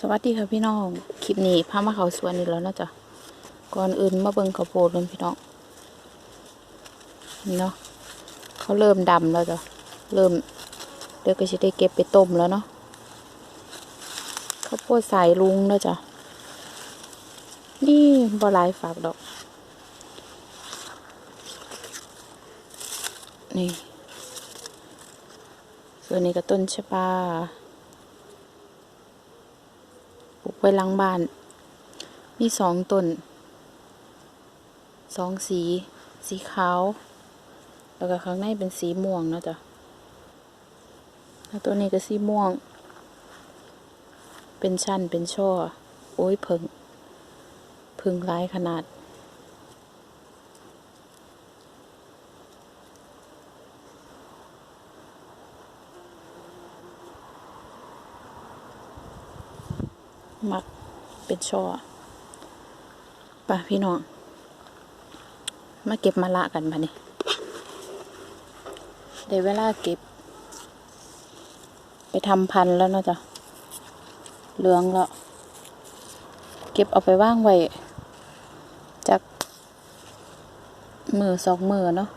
สวัสดีค่ะพี่น้อง คลิปนี้พามาเขาสวนอีกแล้วนะจ๊ะ ก่อนอื่นมาเบิ่งข้าวโพดเลยพี่น้อง นี่เนาะเขาเริ่มดำแล้วจ้ะ เริ่มเดี๋ยวก็จะได้เก็บไปต้มแล้วเนาะ ข้าวโพดสายลุงนะจ๊ะ นี่บ่หลายฝากดอก นี่ส่วนนี้ก็ต้นชะปา ปลูกไว้หลังบ้าน มีสองต้นสองสี สีขาว แล้วก็ข้างในเป็นสีม่วงเนาะจ๊ะแล้วตัวนี้ก็สีม่วง เป็นชั้นเป็นช่อ โอ้ยเพิงเพิงร้ายขนาด มักเป็นช่อไป่ะพี่น้อง มาเก็บมะละกันปะนี่ได้เวลาเก็บ ไปทำพันแล้วเนาะจ๊ะเหลืองแล้วเก็บเอาไปว่างไว้จากมือสองมือเนาะ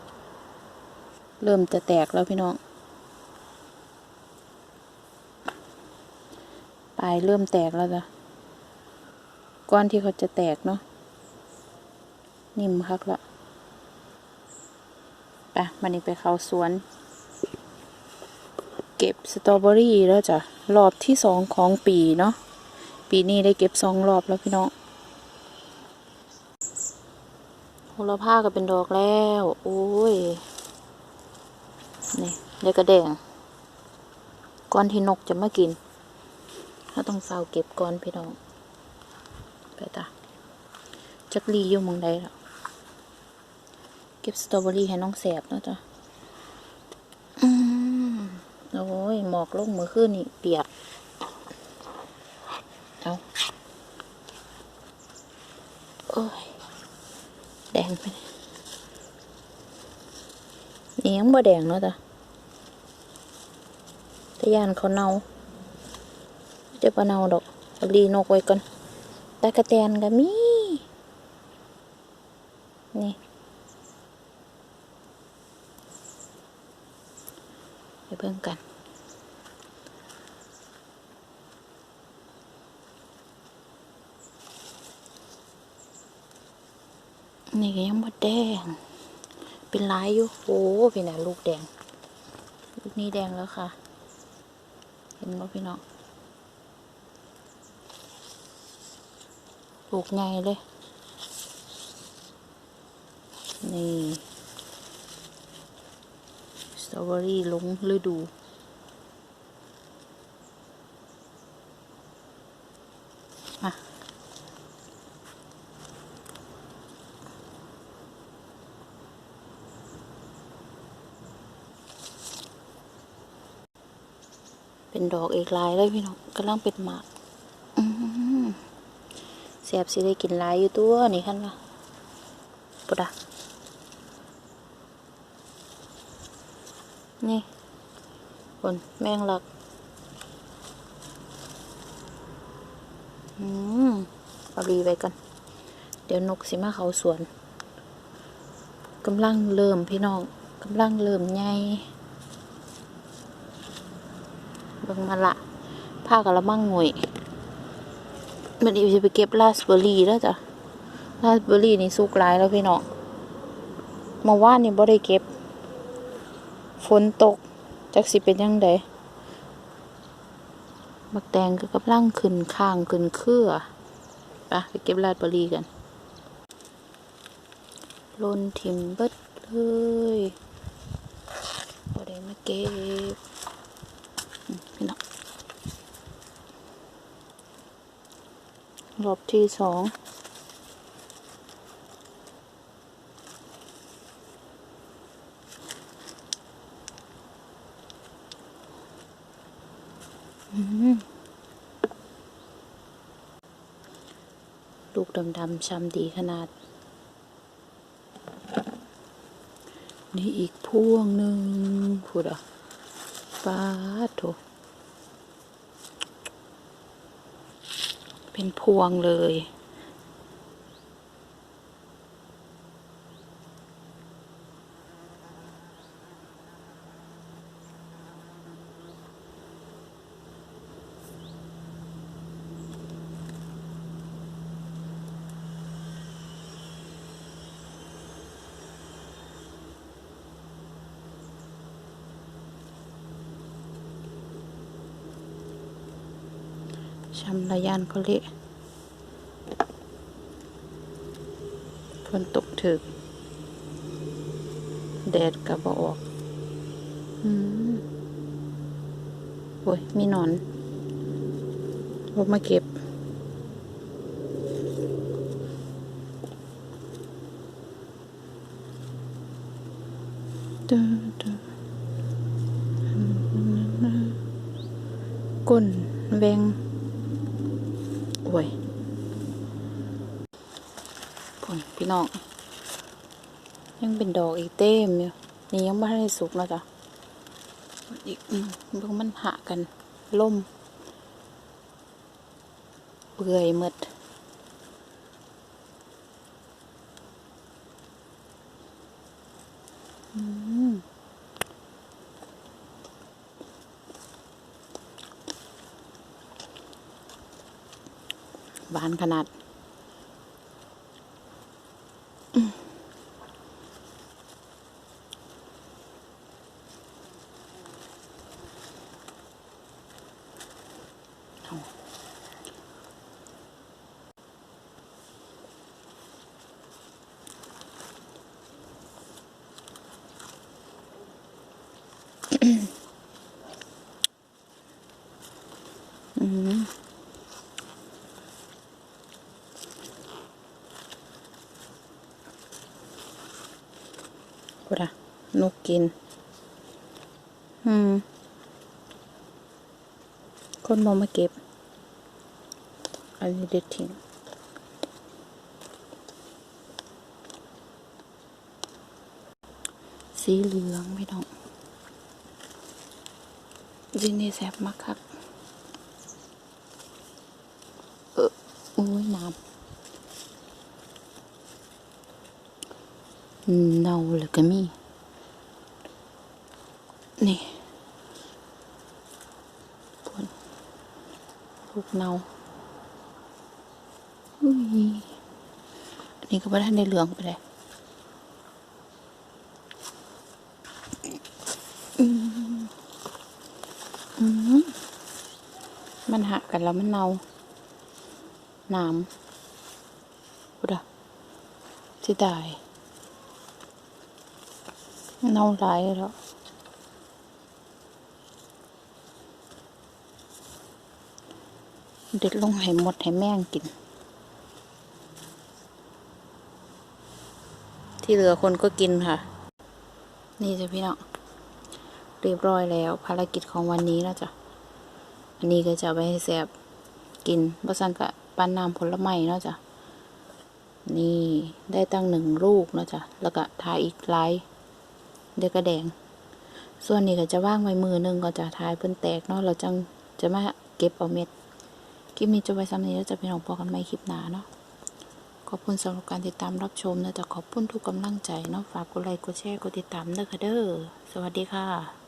เริ่มจะแตกแล้วพี่น้องปลายเริ่มแตกแล้วจ้ะ ก้อนที่เขาจะแตกเนาะนิ่มคักละไปมันนี้ไปเข้าสวน เก็บสตรอเบอรี่แล้วจ้ะรอบที่สองของปีเนาะปีนี้ได้เก็บสองรอบแล้วพี่น้องโหระพาก็เป็นดอกแล้วโอ้ยนี่เดี๋ยวกระแดงก้อนที่นกจะมากินถ้าต้องเฝ้าเก็บก่อนพี่น้อง ไปตาจักรีอยู่มึงใดแล้วเก็บสตรอเบอรี่ให้น้องแสบเนาะจ้ะโอ้ย หมอกลงมือขึ้นนี่เปียก เอาโอ้ย แดงไปเนี่ยังบ่แดงเนาะจ้ะแต่ยานเขาเนาจะปะเนาดอกรีนกไว้ก่อน ตากะแตนก็มี นี่ไปเบิ่งกันนี่ก็ยังบ่แดง เป็นลายอยู่โอ้เป็นอะลูกแดง ลูกนี้แดงแล้วค่ะ เห็นบ่พี่น้อง ปลูกไงเลย นี่สตรอเบอรี่ลงฤดูมาเป็นดอกเอกลายเลยพี่น้องกำลังเป็นหมาก สบสิได้กินหลายอยู่ตัวนี่คันว่าปุดะนี่บนแมงลัก อืมเอารีไว้กัน เดี๋ยวนกสิมาเขาสวนกำลังเริ่มพี่น้องกำลังเริ่มใหญ่เบิ่งมาละผ้ากระมังงวย มันอีจะไปเก็บราสเบอร์รี่แล้วจ้ะราสเบอร์รี่นี่สุกหลายแล้วพี่น้องเมื่านนี่บ่ได้เก็บ ฝนตกจักสิเป็นยังไงบักแตงก็กำลังขึ้นข้างขึ้นเครือไปไปเก็บราสเบอร์รี่กันลนทิมเบิดเลยบ่ได้มาเก็บพี่น้อง รอบที่สองลูกดำๆช้ำดีขนาด นี่อีกพ่วงหนึ่งพูดอะป้าดโถ เป็นพวงเลย ชำระยานเขาเละฝนตกถึก แดดกับบออกอืมโอ้ย มีหนอนลงมาเก็บ ก้นแวงโอ้ยผลพี่ น้อง ยังเป็นดอกอีกเต็มอยู่นี่ยังไม่ได้สุกเนาะจ้ะอีกมเบิ่งมันหะกันล่ม เปื่อยหมดอืมหวานขนาด เอาอืมกูดะนกกินอืม คนมองมาเก็บ อันนี้เด็ดทิ้งสีเหลืองไม่ต้องจินนี่แสบมากครับเออโอ้ยน้ำเน่าเลยก็มี นี่พวน ลูกเนาอุ้ยอันนี้ก็ไม่ได้ในเหลืองไปเลยอืมอืมมันหักกันแล้วมันเน่าน้ำกูดะที่ได้เน่าหลายแล้ว เด็ดลงให้หมดให้แม่งกิน ที่เหลือคนก็กินค่ะ นี่จ้ะพี่น้องเรียบร้อยแล้ว ภารกิจของวันนี้แล้วจ้ะอันนี้ก็จะไปให้แซบกินบะซันกะปั้นน้ำผลไม้เนาะจ้ะนี่ได้ตั้งหนึ่งลูกเนาะจ้ะแล้วก็ทาอีกหลายเดี๋ยวก็แดง ส่วนนี้ก็จะว่างไว้มือหนึงก็จะทายเพิ่นแตกเนาะเราจังจะมาเก็บเอาเม็ด คลิปนี้จะไว้ซ้ำนี้แล้วจะเป็นของพอกันไม่คลิปหนาเนาะขอบคุณสำหรับการติดตามรับชมนะแต่ขอบคุณทุกกำลังใจเนาะฝากกดไลค์กดแชร์กดติดตามเด้อค่ะเด้อสวัสดีค่ะ